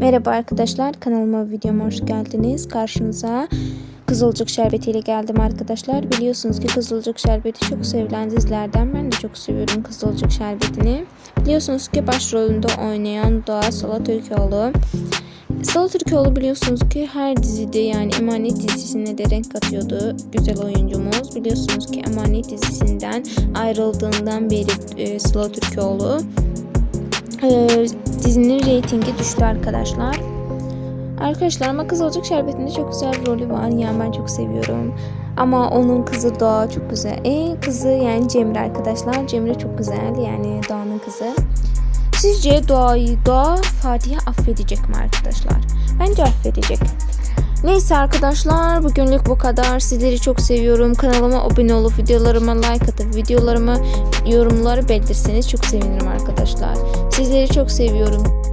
Merhaba arkadaşlar kanalıma videoma hoş geldiniz. Karşınıza Kızılcık Şerbeti ile geldim arkadaşlar. Biliyorsunuz ki Kızılcık Şerbeti çok sevilen dizilerden. Ben de çok seviyorum Kızılcık Şerbeti'ni. Biliyorsunuz ki başrolünde oynayan Doğa Sala Türkoğlu. Sala Türkoğlu biliyorsunuz ki her dizide yani Emanet dizisine de renk katıyordu. Güzel oyuncumuz. Biliyorsunuz ki Emanet dizisinden ayrıldığından beri e, Sıla Türkoğlu e, dizinin reytingi düştü arkadaşlar. Arkadaşlar ama Kızılcık Şerbeti'nde çok güzel bir rolü var. Yani ben çok seviyorum. Ama onun kızı da çok güzel. E, kızı yani Cemre arkadaşlar. Cemre çok güzel. Yani Doğan'ın kızı. Sizce Doğa'yı Doğa Fatih'e affedecek mi arkadaşlar? Bence affedecek. Neyse arkadaşlar bugünlük bu kadar. Sizleri çok seviyorum. Kanalıma abone olup videolarıma like atıp videolarıma yorumları belirtirseniz çok sevinirim arkadaşlar. Sizleri çok seviyorum.